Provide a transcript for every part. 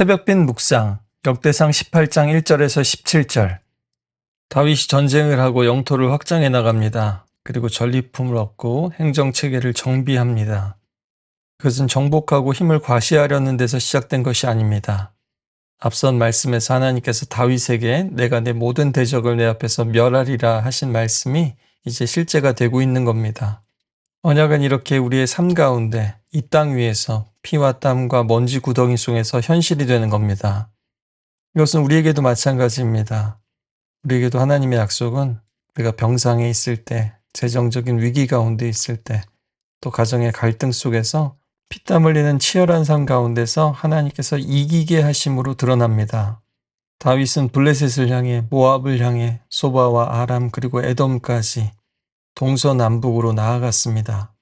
새벽빛 묵상 역대상 18장 1절에서 17절 다윗이 전쟁을 하고 영토를 확장해 나갑니다. 그리고 전리품을 얻고 행정체계를 정비합니다. 그것은 정복하고 힘을 과시하려는 데서 시작된 것이 아닙니다. 앞선 말씀에서 하나님께서 다윗에게 내가 내 모든 대적을 내 앞에서 멸하리라 하신 말씀이 이제 실제가 되고 있는 겁니다. 언약은 이렇게 우리의 삶 가운데 이 땅 위에서 피와 땀과 먼지 구덩이 속에서 현실이 되는 겁니다. 이것은 우리에게도 마찬가지입니다. 우리에게도 하나님의 약속은 우리가 병상에 있을 때, 재정적인 위기 가운데 있을 때, 또 가정의 갈등 속에서 피땀 흘리는 치열한 삶 가운데서 하나님께서 이기게 하심으로 드러납니다. 다윗은 블레셋을 향해 모압을 향해 소바와 아람 그리고 에돔까지 동서남북으로 나아갔습니다.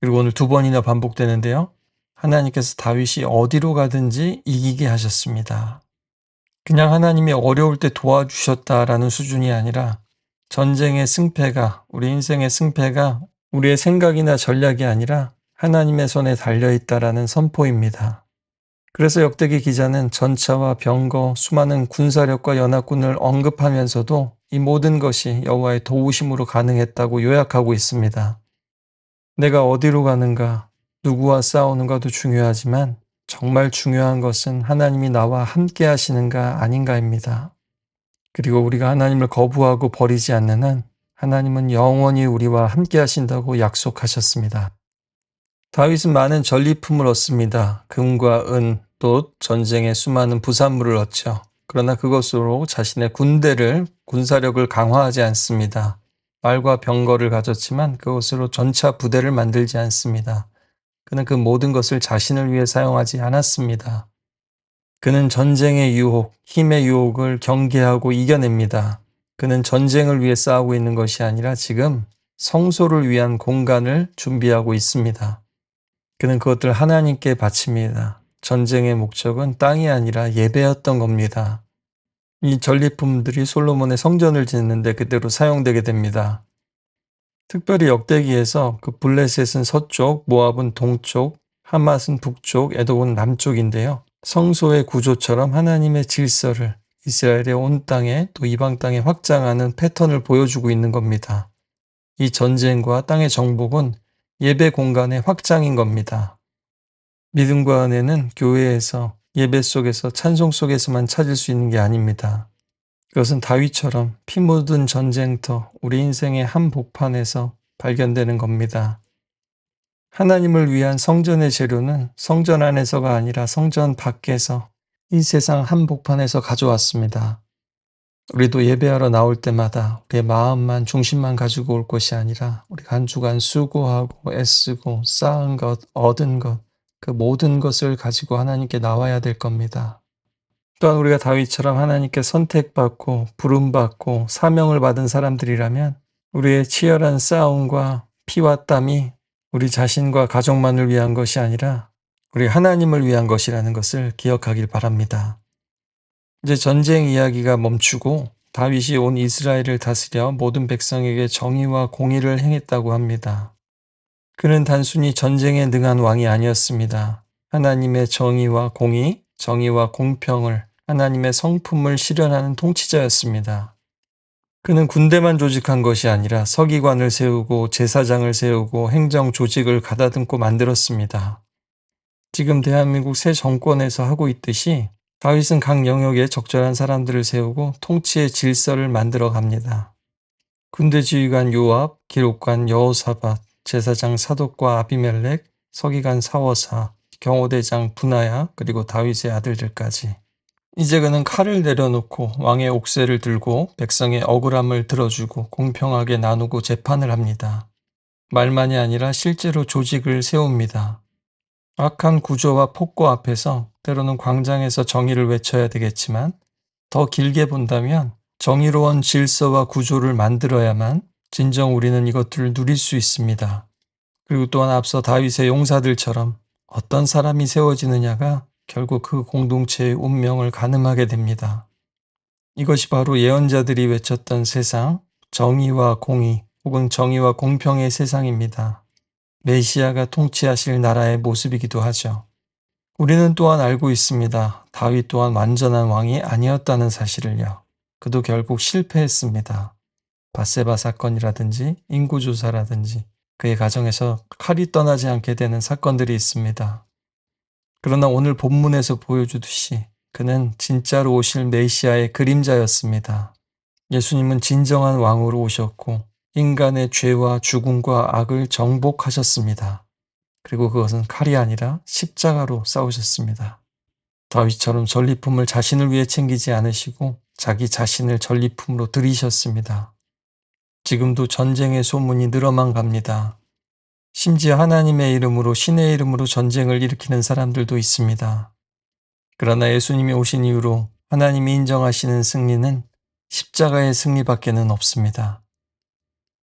그리고 오늘 두 번이나 반복되는데요. 하나님께서 다윗이 어디로 가든지 이기게 하셨습니다. 그냥 하나님이 어려울 때 도와주셨다라는 수준이 아니라 전쟁의 승패가, 우리 인생의 승패가 우리의 생각이나 전략이 아니라 하나님의 손에 달려있다라는 선포입니다. 그래서 역대기 기자는 전차와 병거, 수많은 군사력과 연합군을 언급하면서도 이 모든 것이 여호와의 도우심으로 가능했다고 요약하고 있습니다. 내가 어디로 가는가, 누구와 싸우는가도 중요하지만 정말 중요한 것은 하나님이 나와 함께 하시는가 아닌가입니다. 그리고 우리가 하나님을 거부하고 버리지 않는 한 하나님은 영원히 우리와 함께 하신다고 약속하셨습니다. 다윗은 많은 전리품을 얻습니다. 금과 은, 또 전쟁의 수많은 부산물을 얻죠. 그러나 그것으로 자신의 군대를, 군사력을 강화하지 않습니다. 말과 병거를 가졌지만 그것으로 전차 부대를 만들지 않습니다. 그는 그 모든 것을 자신을 위해 사용하지 않았습니다. 그는 전쟁의 유혹, 힘의 유혹을 경계하고 이겨냅니다. 그는 전쟁을 위해 싸우고 있는 것이 아니라 지금 성소를 위한 공간을 준비하고 있습니다. 그는 그것들 하나님께 바칩니다. 전쟁의 목적은 땅이 아니라 예배였던 겁니다. 이 전리품들이 솔로몬의 성전을 짓는데 그대로 사용되게 됩니다. 특별히 역대기에서 그 블레셋은 서쪽, 모압은 동쪽, 하맛은 북쪽, 에돔은 남쪽인데요. 성소의 구조처럼 하나님의 질서를 이스라엘의 온 땅에 또 이방 땅에 확장하는 패턴을 보여주고 있는 겁니다. 이 전쟁과 땅의 정복은 예배 공간의 확장인 겁니다. 믿음과 은혜는 교회에서 예배 속에서 찬송 속에서만 찾을 수 있는 게 아닙니다. 그것은 다윗처럼 피 묻은 전쟁터, 우리 인생의 한 복판에서 발견되는 겁니다. 하나님을 위한 성전의 재료는 성전 안에서가 아니라 성전 밖에서 이 세상 한 복판에서 가져왔습니다. 우리도 예배하러 나올 때마다 우리의 마음만 중심만 가지고 올 것이 아니라 우리가 한 주간 수고하고 애쓰고 쌓은 것, 얻은 것, 그 모든 것을 가지고 하나님께 나와야 될 겁니다. 또한 우리가 다윗처럼 하나님께 선택받고 부름받고 사명을 받은 사람들이라면 우리의 치열한 싸움과 피와 땀이 우리 자신과 가족만을 위한 것이 아니라 우리 하나님을 위한 것이라는 것을 기억하길 바랍니다. 이제 전쟁 이야기가 멈추고 다윗이 온 이스라엘을 다스려 모든 백성에게 정의와 공의를 행했다고 합니다. 그는 단순히 전쟁에 능한 왕이 아니었습니다. 하나님의 정의와 공의, 정의와 공평을 하나님의 성품을 실현하는 통치자였습니다. 그는 군대만 조직한 것이 아니라 서기관을 세우고 제사장을 세우고 행정 조직을 가다듬고 만들었습니다. 지금 대한민국 새 정권에서 하고 있듯이 다윗은 각 영역에 적절한 사람들을 세우고 통치의 질서를 만들어 갑니다. 군대 지휘관 요압, 기록관 여호사밧, 제사장 사독과 아비멜렉, 서기관 사워사, 경호대장 분하야, 그리고 다윗의 아들들까지. 이제 그는 칼을 내려놓고 왕의 옥새를 들고 백성의 억울함을 들어주고 공평하게 나누고 재판을 합니다. 말만이 아니라 실제로 조직을 세웁니다. 악한 구조와 폭거 앞에서 때로는 광장에서 정의를 외쳐야 되겠지만 더 길게 본다면 정의로운 질서와 구조를 만들어야만 진정 우리는 이것들을 누릴 수 있습니다. 그리고 또한 앞서 다윗의 용사들처럼 어떤 사람이 세워지느냐가 결국 그 공동체의 운명을 가늠하게 됩니다. 이것이 바로 예언자들이 외쳤던 세상, 정의와 공의 혹은 정의와 공평의 세상입니다. 메시아가 통치하실 나라의 모습이기도 하죠. 우리는 또한 알고 있습니다. 다윗 또한 완전한 왕이 아니었다는 사실을요. 그도 결국 실패했습니다. 바세바 사건이라든지 인구조사라든지 그의 가정에서 칼이 떠나지 않게 되는 사건들이 있습니다. 그러나 오늘 본문에서 보여주듯이 그는 진짜로 오실 메시아의 그림자였습니다. 예수님은 진정한 왕으로 오셨고 인간의 죄와 죽음과 악을 정복하셨습니다. 그리고 그것은 칼이 아니라 십자가로 싸우셨습니다. 다윗처럼 전리품을 자신을 위해 챙기지 않으시고 자기 자신을 전리품으로 들이셨습니다. 지금도 전쟁의 소문이 늘어만 갑니다. 심지어 하나님의 이름으로 신의 이름으로 전쟁을 일으키는 사람들도 있습니다. 그러나 예수님이 오신 이후로 하나님이 인정하시는 승리는 십자가의 승리밖에는 없습니다.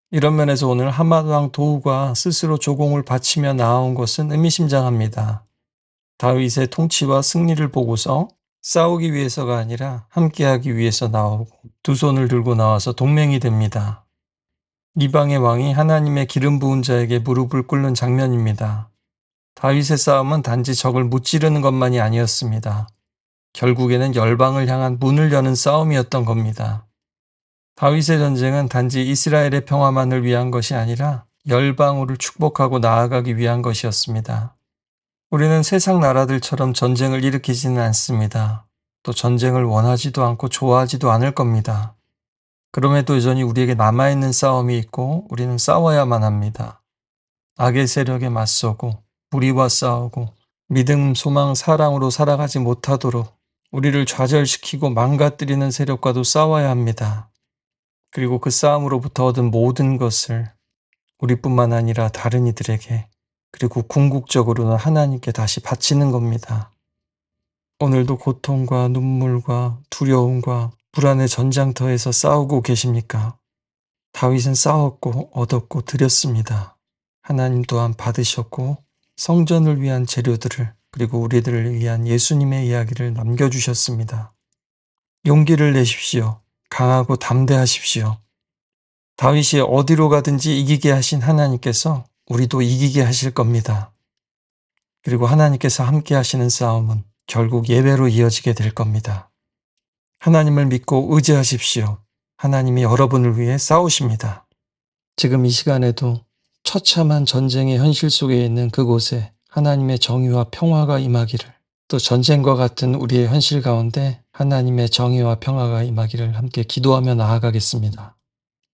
이런 면에서 오늘 하마왕 도우가 스스로 조공을 바치며 나아온 것은 의미심장합니다. 다윗의 통치와 승리를 보고서 싸우기 위해서가 아니라 함께하기 위해서 나오고 두 손을 들고 나와서 동맹이 됩니다. 이방의 왕이 하나님의 기름 부은 자에게 무릎을 꿇는 장면입니다. 다윗의 싸움은 단지 적을 무찌르는 것만이 아니었습니다. 결국에는 열방을 향한 문을 여는 싸움이었던 겁니다. 다윗의 전쟁은 단지 이스라엘의 평화만을 위한 것이 아니라 열방으로 축복하고 나아가기 위한 것이었습니다. 우리는 세상 나라들처럼 전쟁을 일으키지는 않습니다. 또 전쟁을 원하지도 않고 좋아하지도 않을 겁니다. 그럼에도 여전히 우리에게 남아있는 싸움이 있고 우리는 싸워야만 합니다. 악의 세력에 맞서고 우리와 싸우고 믿음, 소망, 사랑으로 살아가지 못하도록 우리를 좌절시키고 망가뜨리는 세력과도 싸워야 합니다. 그리고 그 싸움으로부터 얻은 모든 것을 우리뿐만 아니라 다른 이들에게 그리고 궁극적으로는 하나님께 다시 바치는 겁니다. 오늘도 고통과 눈물과 두려움과 불안의 전장터에서 싸우고 계십니까? 다윗은 싸웠고 얻었고 드렸습니다. 하나님 또한 받으셨고 성전을 위한 재료들을 그리고 우리들을 위한 예수님의 이야기를 남겨주셨습니다. 용기를 내십시오. 강하고 담대하십시오. 다윗이 어디로 가든지 이기게 하신 하나님께서 우리도 이기게 하실 겁니다. 그리고 하나님께서 함께 하시는 싸움은 결국 예배로 이어지게 될 겁니다. 하나님을 믿고 의지하십시오. 하나님이 여러분을 위해 싸우십니다. 지금 이 시간에도 처참한 전쟁의 현실 속에 있는 그곳에 하나님의 정의와 평화가 임하기를 또 전쟁과 같은 우리의 현실 가운데 하나님의 정의와 평화가 임하기를 함께 기도하며 나아가겠습니다.